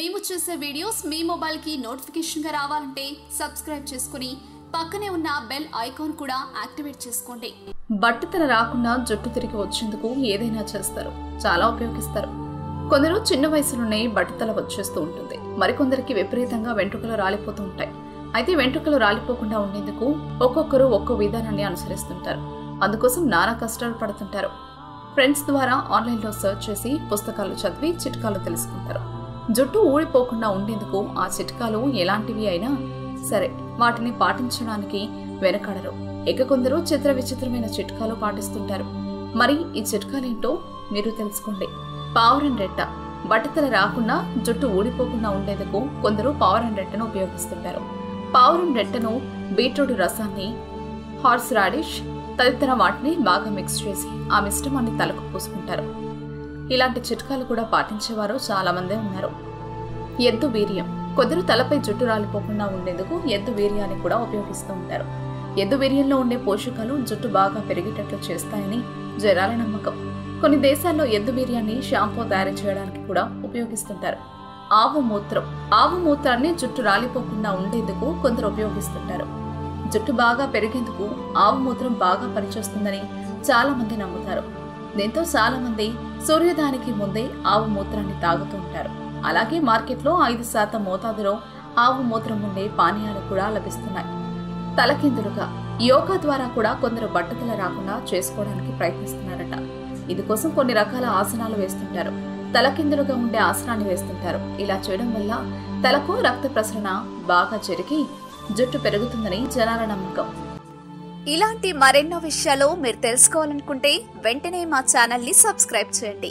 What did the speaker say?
మేము చేసే వీడియోస్ మీ మొబైల్కి నోటిఫికేషన్గా రావాలంటే సబ్స్క్రైబ్ చేసుకుని పక్కనే ఉన్న బెల్ ఐకాన్ కూడా యాక్టివేట్ చేసుకోండి. బట్టతల రాకుండా జుట్టు తిరిగి వచ్చేందుకు ఏదైనా చేస్తారు. చాలా ఉపయోగిస్తారు. కొందరు చిన్న వయసులోనే బట్టతల వచ్చేస్తూ ఉంటుంది. మరికొందరికి విపరీతంగా వెంట్రుకలు రాలిపోతూ ఉంటాయి. అయితే వెంట్రుకలు రాలిపోకుండా ఉండేందుకు ఒక్కొక్కరు ఒక్కో విధానాన్ని అనుసరిస్తుంటారు. అందుకోసం నానా కష్టాలు పడుతుంటారు. ఫ్రెండ్స్ ద్వారా ఆన్లైన్లో సెర్చ్ చేసి పుస్తకాలు చదివి చిట్కాలు తెలుసుకుంటారు. జుట్టు ఊడిపోకుండా ఉండేందుకు ఆ చిట్కాలు ఎలాంటివి అయినా సరే వాటిని పాటించడానికి వెనకడరు. ఇక కొందరు చిత్ర విచిత్రమైన చిట్కాలు పాటిస్తుంటారు. మరి ఈ చిట్కాలేంటో మీరు తెలుసుకోండి. పావురం రెట్ట. బట్టతల రాకుండా జుట్టు ఊడిపోకుండా ఉండేందుకు కొందరు పావురం రెట్టను ఉపయోగిస్తుంటారు. పావురం రెట్టను బీట్రూట్ రసాన్ని హార్స్ రాడిష్ తదితర వాటిని బాగా మిక్స్ చేసి ఆ మిశ్రమాన్ని తలకు పూసుకుంటారు. ఇలాంటి చిట్కాలు కూడా పాటించేవారు చాలామందే ఉన్నారు. ఎద్దు వీర్యం? కొందరు తలపై జుట్టు రాలిపోకుండా ఉండేందుకు ఎద్దు వీర్యాన్ని కూడా ఉపయోగిస్తూ ఉంటారు. ఎద్దు వీర్యంలో ఉండే పోషకాలు జుట్టు బాగా పెరిగేటట్లు చేస్తాయని జ్వరాల నమ్మకం. కొన్ని దేశాల్లో ఎద్దు వీర్యాన్ని షాంపూ తయారు చేయడానికి కూడా ఉపయోగిస్తుంటారు. ఆవు మూత్రం. ఆవు మూత్రాన్ని జుట్టు రాలిపోకుండా ఉండేందుకు కొందరు ఉపయోగిస్తుంటారు. జుట్టు బాగా పెరిగేందుకు ఆవు మూత్రం బాగా పనిచేస్తుందని చాలా మంది నమ్ముతారు. దీంతో చాలా మంది సూర్యోదయానికి ముందే ఆవు మూత్రాన్ని తాగుతూ ఉంటారు. అలాగే మార్కెట్లో ఐదు శాతం మోతాదులో ఆవు మూత్రం ఉండే పానీయాలు కూడా లభిస్తున్నాయి. తలకిందులుగా యోగా ద్వారా కూడా కొందరు బట్టతల రాకుండా చేసుకోవడానికి ప్రయత్నిస్తున్నారట. ఇందుకోసం కొన్ని రకాల ఆసనాలు వేస్తుంటారు. తలకిందులుగా ఉండే ఆసనాన్ని వేస్తుంటారు. ఇలా చేయడం వల్ల తలకు రక్త ప్రసరణ బాగా జరిగి జుట్టు పెరుగుతుందని జనాల నమ్మకం. ఇలాంటి మరెన్నో విషయాలు మీరు తెలుసుకోవాలనుకుంటే వెంటనే మా ఛానల్ని సబ్స్క్రైబ్ చేయండి.